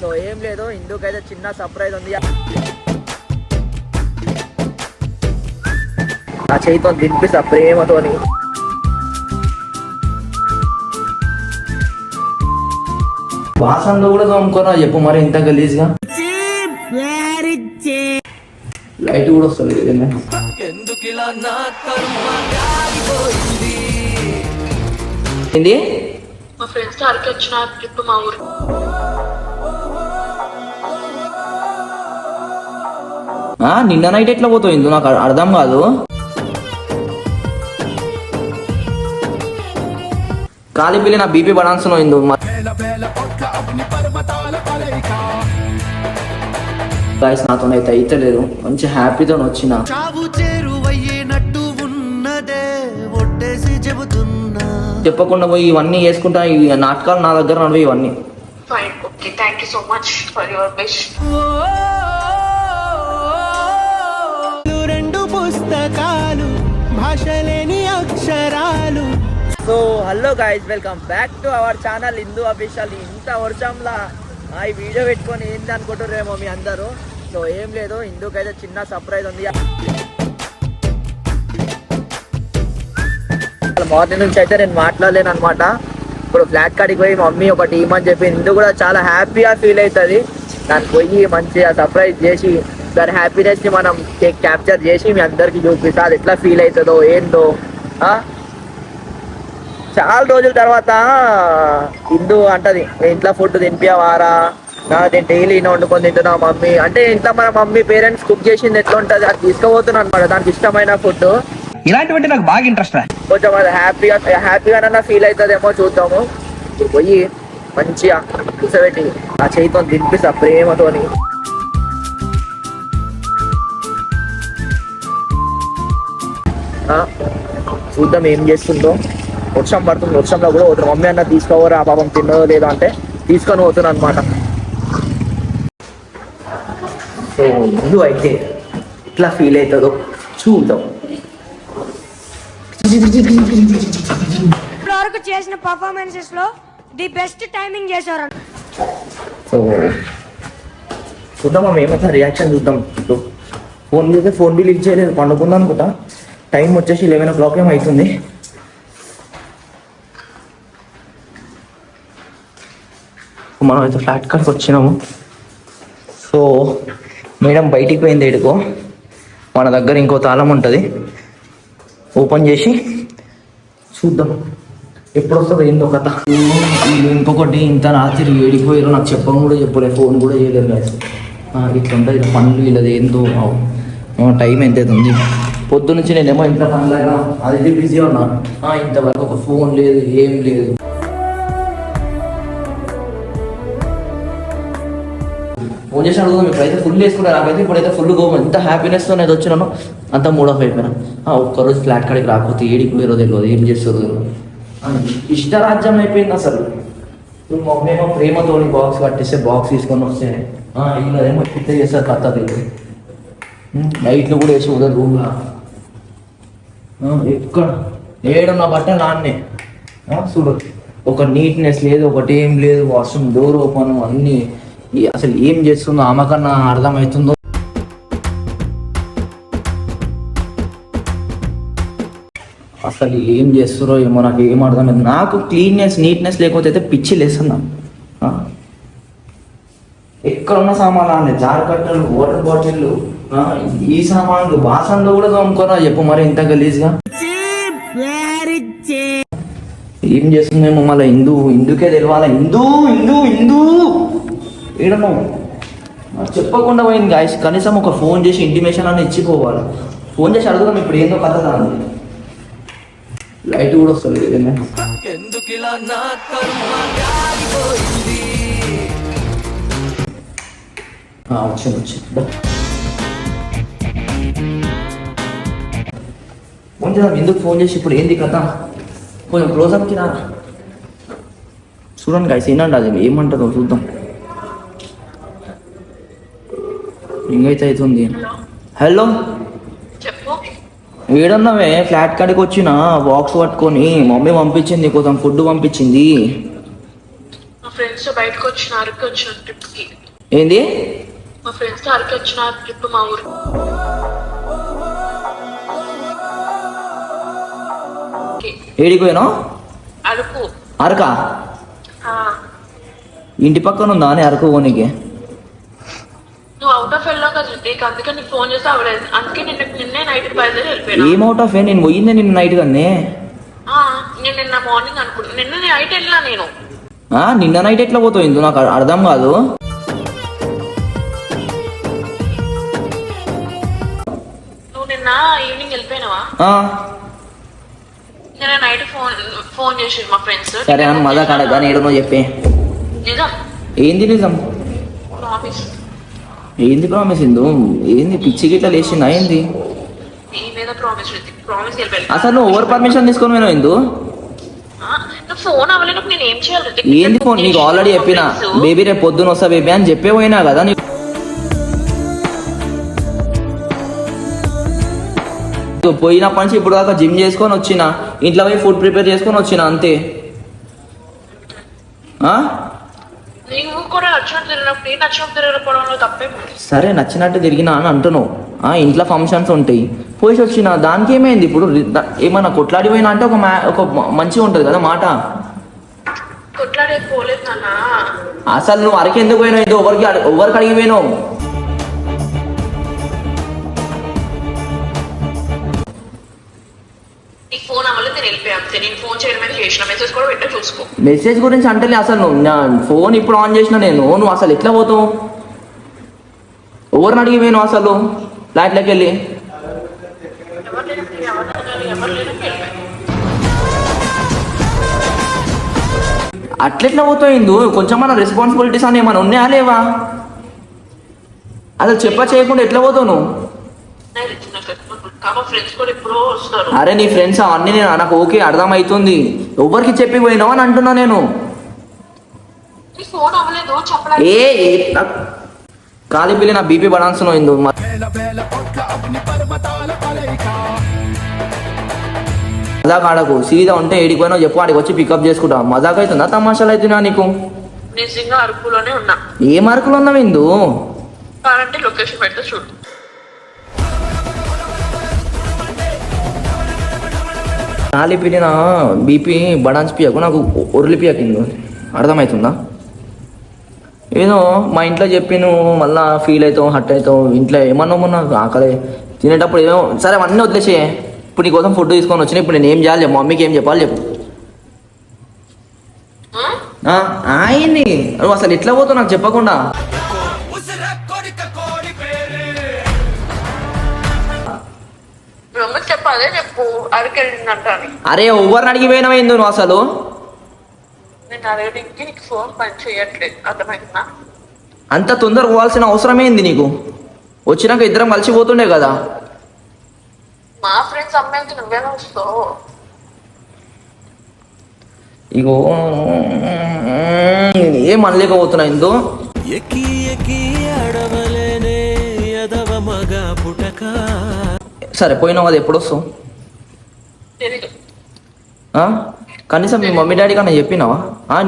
So ఏం లేదు ఇందుకైతే చిన్న సర్ప్రైజ్ ఉంది. నా చేతితో దింపిస్తా ప్రేమతోని. వాసనలో కూడా తోముకోరా చెప్పు మరి ఇంత గలీజ్గా. లైట్ కూడా వస్తుంది ఏదైనా ఏంది మా ఫ్రెండ్స్తో అరకు వచ్చిన ట్రిప్ మా ఊరు. నిన్న నైట్ ఎట్లా పోతుంది నాకు అర్- అర్థం కాదు. కాలి పిల్లి నా బీపీ బడాన్స్ ఇందు. గాయస్ నాతో అయితే అయితే లేదు మంచి హ్యాపీతో వచ్చిన. చెప్పకుండా పోయి ఇవన్నీ వేసుకుంటా ఈ నాటకాలు నా దగ్గర నడివి ఇవన్నీ. Fine okay thank you so much for your wish so hello guys welcome back to our channel Hindu official ఇంత వర్షంలా ఈ వీడియో పెట్టుకొని ఏంది అనుకుంటున్నారేమో మీ అందరూ. సో ఏం లేదు హిందూకైతే చిన్న సర్ప్రైజ్ ఉంది. మార్నింగ్ నుంచి అయితే నేను మాట్లాడలేను అనమాట ఇప్పుడు ఫ్లాట్ కాడికి పోయి మమ్మీ ఒక టీమ్ అని చెప్పి హిందూ కూడా చాలా హ్యాపీగా ఫీల్ అవుతుంది దానికి పోయి మంచిగా సర్ప్రైజ్ చేసి దాని హ్యాపీనెస్ని మనం క్యాప్చర్ చేసి మీ అందరికి చూపిస్తా. అది ఎట్లా ఫీల్ అవుతుందో ఏందో చాలా రోజుల తర్వాత హిందూ అంటది. ఇంట్లో ఫుడ్ తినిపించవారా నేను డైలీ వండుకొని తింటున్నా మమ్మీ. అంటే ఇంట్లో మన మమ్మీ పేరెంట్స్ కుక్ చేసింది ఎట్లా ఉంటుంది? అది తీసుకుపోతున్నాను అనమాట. దానికి ఇష్టమైన ఫుడ్ ఇలాంటివంటే నాకు బాగా ఇంట్రెస్ట్ కొంచెం అది హ్యాపీగా హ్యాపీగానన్నా ఫీల్ అవుతుందేమో చూద్దాము. పోయి మంచిగా కూర్చోబెట్టి ఆ చేతితో తినిపిస్తా ప్రేమతోని. చూద్దాం ఏం చేస్తుందో. వర్షం పడుతుంది వర్షంలో కూడా పోతున్నా మమ్మీ అన్న తీసుకోవరా పాపం తిన్నదో లేదో అంటే తీసుకొని పోతున్నా అనమాట సో ముందు అయితే ఎట్లా ఫీల్ అవుతుందో చూద్దాం. ఇప్పటివరకు చేసిన పర్ఫార్మెన్సెస్లో ది బెస్ట్ టైమింగ్ చేశారు సో చూద్దాం మనం ఏమైతే రియాక్షన్ చూద్దాం. ఇప్పుడు ఫోన్ చేస్తే ఫోన్ బిల్ ఇచ్చేయలేదు పండుకుందాం అనుకుంటా. టైం వచ్చేసి లెవెన్ ఓ క్లాక్ ఏమో అవుతుంది. మనం అయితే ఫ్లాట్ కార్డ్కి వచ్చినాము. సో మేడం బయటికి పోయింది ఏడుకో మన దగ్గర ఇంకో తాళం ఉంటుంది. ఓపెన్ చేసి చూద్దాం. ఎప్పుడు వస్తుంది ఏందో కథ. వీళ్ళు ఇంకొకటి ఇంత రాత్రి ఏడిపోయారు నాకు చెప్పడం కూడా చెప్పలే ఫోన్ కూడా చేయలేరు guys. ఆ ఇట్లా ఉంటుంది ఇలా పనులు వీళ్ళది ఏందో టైం ఎంత అవుతుంది పొద్దు నుంచి నేనేమో ఇంత పనులైనా అది బిజీ ఉన్నా. ఇంతవరకు ఒక ఫోన్ లేదు ఏం లేదు. ఫోన్ చేసి అడుగుదాం ఇప్పుడైతే ఫుల్ వేసుకుంటా నాకైతే ఇప్పుడైతే ఫుల్ గో ఎంత హ్యాపీనెస్తో నేను వచ్చినానో అంత మూడ్ ఆఫ్ అయిపోయినా. ఒక్కరోజు ఫ్లాట్ కాడికి రాకపోతే ఏడికి పోయారో తెలియదు ఏం చేస్తారో తెలియదు. ఇష్టరాజ్యం అయిపోయింది అసలు. ఇప్పుడు మా ప్రేమతోని బాక్స్ కట్టేస్తే బాక్స్ తీసుకొని వస్తే ఆ, వీళ్ళదేమో చేస్తారు కథ తెలియదు. లైట్లు కూడా వేసి ఉదయం రూమ్లో ఎక్కడ? ఏడున్న బట్టలు నాన్నే. చూడు. ఒక నీట్నెస్ లేదు ఒకటి ఏం లేదు వాష్రూమ్ డోర్ ఓపెన్ అన్నీ. అసలు ఏం చేస్తుందో ఆమెకన్నా అర్థమవుతుందో? అసలు ఏం చేస్తారో ఏమో నాకు ఏం అర్థమైంది. నాకు క్లీన్నెస్ నీట్నెస్ లేకపోతే అయితే పిచ్చి లేస్తున్నా ఎక్కడ ఎక్కడున్న సామాన్లు జార్ కట్టలు వాటర్ బాటిల్లు ఈ సామాన్లు బాసన్లు కూడా తోముకోరా చెప్పు మరి ఇంత గలీజ్గా. ఏం చేస్తుందేమో మళ్ళీ హిందూ హిందూకే తెలియాలా హిందూ హిందూ హిందూ! ఏడమో చెప్పకుండా పోయింది గాయస్ కనీసం ఒక ఫోన్ చేసి ఇంటిమేషన్ అని ఇచ్చిపోవాలి. ఫోన్ చేసి అడుగుదాం ఇప్పుడు ఏందో కథ దాని. లైట్ కూడా వస్తుంది ఆ, వచ్చింది వచ్చింది. ఫోన్ చేద్దాం. ఎందుకు ఫోన్ చేసి ఇప్పుడు ఏంది కథ? కొంచెం క్లోజ్ అప్కి రా. చూడండి గాయస్ ఏనండి అది ఏమంటారో చూద్దాం. ఇంకైతే అవుతుంది హలో? చెప్పు. ఏడన్నావే ఫ్లాట్ కాడికి వచ్చిన బాక్స్ పట్టుకొని మమ్మీ పంపించింది కొంచెం ఫుడ్ పంపించింది. ఫ్రెండ్స్ బయటకు వచ్చిన అరకు వచ్చిన ట్రిప్కి ఏంది? మా ఫ్రెండ్స్తో అరకు వచ్చిన ట్రిప్ మా ఊరు. ఏడికి పోయినావు అరకు. అరక? ఇంటి పక్కన ఉందా అని అరకు పోనీకి? నువ్వు అవుట్ ఆఫ్ వెళ్ళావు కదా నీకు అందుకే నీకు ఫోన్ చేసి అవ్వలేదు అందుకే నిన్న నిన్నే నైట్ బయలుదేరి వెళ్ళిపోయినా. ఏం అవుట్ ఆఫ్ నేను పోయిందే నిన్న నైట్ ఆ, నేను నిన్న మార్నింగ్ నిన్న నైట్ నేను. నిన్న నైట్ ఎట్లా పోతావు నాకు అర్థం కాదు. నువ్వు నిన్న ఈవినింగ్ వెళ్ళిపోయినావా? ఆ, నిన్న నైట్ ఫోన్ ఫోన్ చేసి మా ఫ్రెండ్స్ సరే అని మజా కాడ కానీ ఏడనో చెప్పే. నిజం? ఏంది నిజం? ప్రామిస్ ఏంది ప్రామిస్ ఇందు ఏంది పిచ్చి గిట్ల లేచిందా? ఏంది? అసలు నువ్వు ఓవర్ పర్మిషన్ తీసుకొని పోయినావు ఇందు? ఏంది ఫోన్ నీకు ఆల్రెడీ చెప్పిన. బేబీ రేపు పొద్దున వస్తా బేబీ అని చెప్పే పోయినా కదా నీకు? పోయినప్పటి నుంచి ఇప్పుడు దాకా జిమ్ చేసుకొని వచ్చిన. ఇంట్లో పోయి ఫుడ్ ప్రిపేర్ చేసుకొని వచ్చిన అంతే. ఆ? నీవు కూడా నచ్చినట్టు తిరిగినప్పుడు నేను నచ్చినట్టు తిరగకపోవడంలో తప్పే సరే నచ్చినట్టు తిరిగినా అని అంటున్నావు. ఆ ఇంట్లో ఫంక్షన్స్ ఉంటాయి. పోయి వచ్చిన దానికి ఏమైంది ఇప్పుడు? రి- దా- ఏమన్నా కొట్లాడి పోయినా అంటే ఒక ఒక మంచిగా ఉంటుంది కదా మాట? కొట్లాడే పోలేదు అసలు నువ్వు అరకి ఎందుకు పోయినావు? ఇది ఎవరికి ఎవరికి అడిగి ఫోన్ నేను వెళ్ళిపోయా నేను చేసిన మెసేజ్ కూడా పెట్టా చూసుకో. మెసేజ్ గురించి అంటే అసలు నువ్వు నా ఫోన్ ఇప్పుడు ఆన్ చేసిన నేను నువ్వు అసలు ఎట్లా పోతావు? ఎవరిని అడిగి పోయినావు అసలు? ఫ్లాట్లోకి వెళ్ళి. అట్లెట్లా పోతావు ఇందు? కొంచెం మన రెస్పాన్సిబిలిటీస్ అని ఏమైనా ఉన్నాయా లేవా? అసలు చెప్ప చేయకుండా ఎట్లా పోతావు నువ్వు? అరే నీ ఫ్రెండ్స్ అవన్నీ నేను నాకు ఓకే అర్థమవుతుంది ఎవరికి చెప్పి పోయినావు అని అంటున్నా నేను. ఏ కాలి పిల్లి నా బీపీ ఇందు మ- మజాక్ ఆడకు సీదా ఉంటే ఏడికి పోయినావు చెప్పు ఆడికి వచ్చి పికప్ చేసుకుంటా. మజాక్ అవుతుందా తమాషాలు అవుతున్నా నీకు? నిజంగా అరకులోనే ఉన్నా. ఏ మార్కులు ఉన్నావు ఇందు? లొకేషన్ పెడితే చూడు. నా బీపీ బడాన్స్ పియకు నాకు ఒర్లి పియకు ఇందు అర్థమవుతుందా ఏదో మా ఇంట్లో చెప్పి నువ్వు మళ్ళా ఫీల్ అవుతావు హట్ అవుతావు ఇంట్లో ఏమన్నా మొన్న ఆకలి. తినేటప్పుడు ఏమో సరే అవన్నీ వదిలేసే ఇప్పుడు నీకోసం ఫుడ్ తీసుకొని వచ్చిన ఇప్పుడు నేను ఏం చేయాలి చెప్పు మమ్మీకి ఏం చెప్పాలి చెప్పు. ఆయన్ని. నువ్వు అసలు ఎట్లా పోతావు నాకు చెప్పకుండా? చెప్పు అదే చెప్పు అరకు వెళ్ళిందంట అని అరే ఎవరిని అడిగి పోయినావు నువ్వు అసలు? నేను అడగడానికి నీకు ఫోన్ పని చేయట్లేదు అర్థమైందా? అంత తొందర పోవాల్సిన అవసరం ఏంది నీకు? వచ్చినాక ఇద్దరం కలిసి పోతుండే కదా? మా ఫ్రెండ్స్ అమ్మాయిలకి నువ్వేనా వస్తావు ఇగో ఏం అనలేకపోతున్నా ఇందు ఎక్కి ఎక్కి అడవలేనే సరే పోయినావు అది ఎప్పుడు వస్తావు? కనీసం మీ మమ్మీ డాడీ కన్నా చెప్పినావా?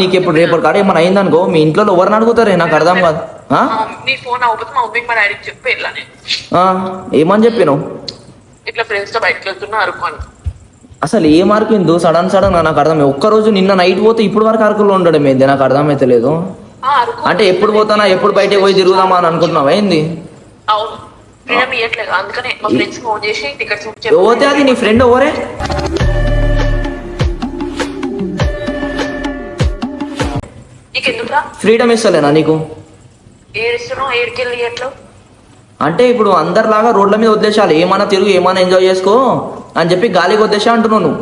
నీకు ఇప్పుడు రేపటి కాడ ఏమైనా అయిందనుకో మీ ఇంట్లో ఎవరిని అడుగుతారే? నాకు అర్థం కాదు. ఏమని చెప్పినావు? అసలు ఏ మార్కు ఇందు సడన్ సడన్ నాకు అర్థం ఒక్క రోజు నిన్న నైట్ పోతే ఇప్పుడు వరకు అరకులో ఉండడం ఏంది? నాకు అర్థమైతే లేదు. అంటే ఎప్పుడు పోతానా? ఎప్పుడు బయటకు పోయి తిరుగుదామా అని అనుకుంటున్నావా? ఏంది? ఫ్రీడమ్ ఇవ్వట్లేదు అందుకనే మా ఫ్రెండ్స్ ఫోన్ చేసి టికెట్స్ బుక్ ఎవరితే అది? నీ ఫ్రెండ్ ఎవరే? నీకు ఎందుకురా ఫ్రీడమ్ ఇస్తలేనా నీకు? ఏడుస్తున్నావు ఏడికెళ్ళి ఎట్లా? అంటే ఇప్పుడు అందరిలాగా రోడ్ల మీద వదిలేసాలి ఏమైనా తిరుగు ఏమైనా ఎంజాయ్ చేసుకో అని చెప్పి గాలికి వదిలేసా అంటున్నావు నువ్వు.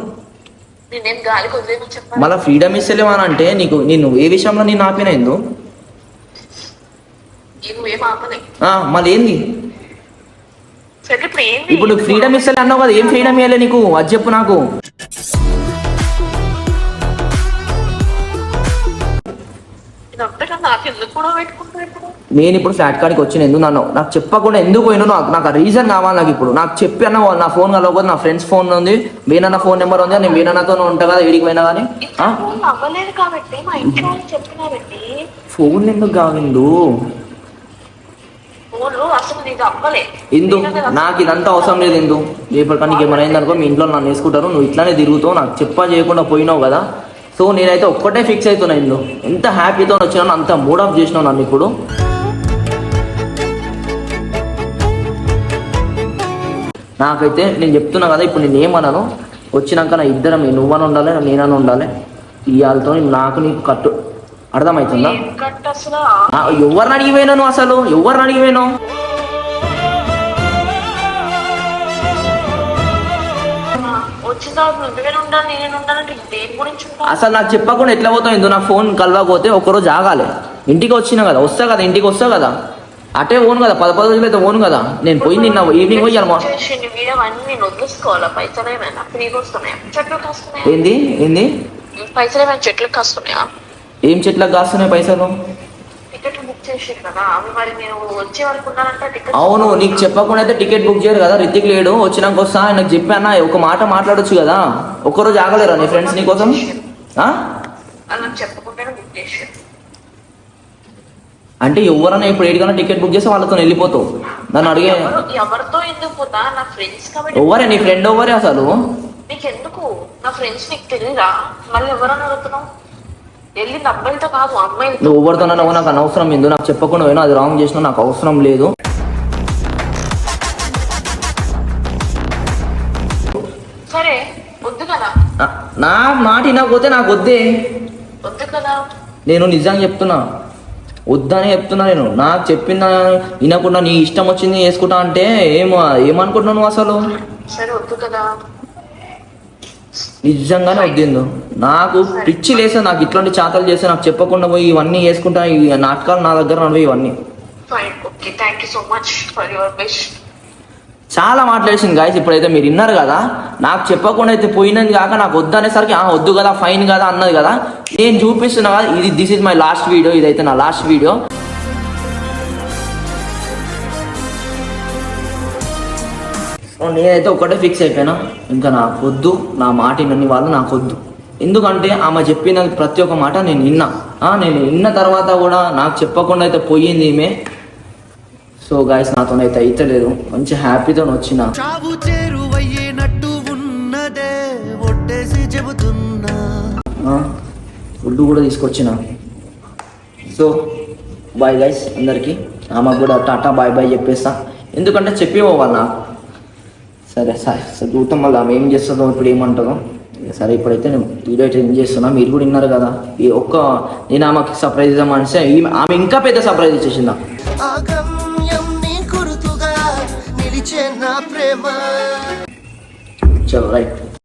నేనేం గాలికి వదిలేమని చెప్పాను మళ్ళీ ఫ్రీడమ్ ఇస్తలేమని అంటే నీకు నేను ఏ విషయంలో నేను ఆపిన ఎందు? నువ్వేం మళ్ళీ ఏంది? ఇప్పుడు ఫ్రీడమ్ ఇస్తలే అన్నావు కదా ఏం ఫ్రీడమ్ ఇవ్వలే నీకు? అది చెప్పు నాకు. నేను ఇప్పుడు ఫ్లాట్ కాడికి వచ్చిన ఎందుకు నన్ను? నాకు చెప్పకుండా ఎందుకు పోయినా నాకు నాకు రీజన్ కావాలి నాకు ఇప్పుడు. నాకు చెప్పి అన్న నా ఫోన్ కలవకపోతే నా ఫ్రెండ్స్ ఫోన్ ఉంది. వేనన్న ఫోన్ నెంబర్ ఉంది నేను వేనన్నతో ఉంటా కదా ఏడికి పోయినా కానీ? ఫోన్ ఎందుకు కావిందు ఫోన్ అసలు నీకు అవ్వలే ఇందు నాకు ఇదంతా అవసరం లేదు ఇందు. రేపటి నీకు ఏమైనా అయిందనుకో మీ ఇంట్లో నన్ను వేసుకుంటారు నువ్వు ఇట్లానే తిరుగుతావు నాకు చెప్పా చేయకుండా పోయినావు కదా. సో నేనైతే ఒక్కటే ఫిక్స్ అవుతున్నా ఇందు. ఎంత హ్యాపీతో వచ్చినాను అంత మూడ్ ఆఫ్ చేసినావు నన్ను ఇప్పుడు. నాకైతే నేను చెప్తున్నా కదా ఇప్పుడు నేను ఏమన్నాను వచ్చినాక నా ఇద్దరం నువ్వని ఉండాలి నేనని ఉండాలి. ఇవాళతో నాకు నీకు కట్టు అర్థమవుతుందా? ఏం కట్ట అసలు ఎవరిని అడిగిపోయినా నువ్వు అసలు? ఎవరిని నాకు చెప్పకుండా ఎట్లా పోతావు ఇందు నా ఫోన్ కలవకపోతే ఒకరోజు ఆగాలి. ఇంటికి వచ్చినా కదా వస్తా కదా ఇంటికి వస్తా కదా. అటే ఓను కదా పది పది రోజులు అయితే ఓను కదా. నేను పోయి నిన్న ఈవినింగ్ పోయి ఏంది? ఏంది? పైసలు ఏమైనా చెట్లు కాస్తున్నాయా? ఏం చెట్లకు కాస్తున్నాయి పైసలు? అవును నీకు చెప్పకుండా అయితే టికెట్ బుక్ చేయరు కదా రితిక్ లేడు వచ్చినాక వస్తా నాకు చెప్పానా ఒక మాట మాట్లాడొచ్చు కదా ఒక్కరోజు ఆగలేరా నీ ఫ్రెండ్స్ నీ కోసం? అంటే ఎవరైనా ఇప్పుడు ఏడికైనా టికెట్ బుక్ చేస్తే వాళ్ళతో వెళ్ళిపోతావు. నన్ను అడిగే ఎవరు ఎవరితో ఎందుకు పోతా? నా ఫ్రెండ్ ఎవరే అసలు? నీకు ఎందుకు నా ఫ్రెండ్స్ నీకు తెలియదా మళ్ళీ ఎవరని అడుగుతున్నావు? వెళ్ళింది కాదు నువ్వు ఎవరితోనన్నా నాకు అనవసరం ఏందో నాకు చెప్పకుండా పోయినా అది రాంగ్ చేసినా నాకు అవసరం లేదు. సరే వద్దు కదా. నా- మాట వినకపోతే నాకు వద్దే. వద్దు కదా. నేను నిజంగా చెప్తున్నా. వద్దని చెప్తున్నా నేను. నాకు చెప్పిన వినకుండా నీ ఇష్టం వచ్చింది వేసుకుంటా అంటే ఏమో ఏమనుకుంటున్నావు నువ్వు అసలు? సరే వద్దు కదా. నిజంగానే వద్దిందు నాకు పిచ్చి లేసే నాకు ఇట్లాంటి చాతలు చేస్తే నాకు చెప్పకుండా పోయి ఇవన్నీ వేసుకుంటా ఈ నాటకాలు నా దగ్గర నడివి ఇవన్నీ. Fine okay thank you so much for your wish చాలా మాట్లాడేసింది గాయస్ ఇప్పుడైతే మీరు విన్నారు కదా? నాకు చెప్పకుండా అయితే పోయినది కాక నాకు వద్దు అనేసరికి "ఆ, వద్దు కదా ఫైన్ కదా అన్నది కదా? నేను చూపిస్తున్నా కదా ఇది this is my last video ఇదైతే నా లాస్ట్ వీడియో నేనైతే ఒకటే ఫిక్స్ అయిపోయినా. ఇంకా నాకు వద్దు నా మాట వినని వాళ్ళు నాకు వద్దు. ఎందుకంటే ఆమె చెప్పిన ప్రతి ఒక్క మాట నేను విన్నా. నేను విన్న తర్వాత కూడా నాకు చెప్పకుండా అయితే పోయింది ఈమె. సో గాయస్ నాతోనైతే అయితే లేదు మంచి హ్యాపీతో వచ్చిన ఫుడ్ కూడా తీసుకొచ్చిన. సో బాయ్ గైస్ అందరికీ. ఆమెకు కూడా టాటా బాయ్ బాయ్ చెప్పేస్తా. ఎందుకంటే చెప్పి పోవాలి నాకు సరే సరే సరే చూద్దాం మళ్ళీ ఆమె ఏం చేస్తుందో ఇప్పుడు ఏమంటుందో. సరే ఇప్పుడైతే నేను వీడియో అయితే ఏం చేస్తున్నా. మీరు కూడా విన్నారు కదా ఈ ఒక్క నేను ఆమెకి సర్ప్రైజ్ ఇద్దామనిస్తే ఈమె- ఆమె ఇంకా పెద్ద సర్ప్రైజ్ ఇచ్చేసిందా? చలో రైట్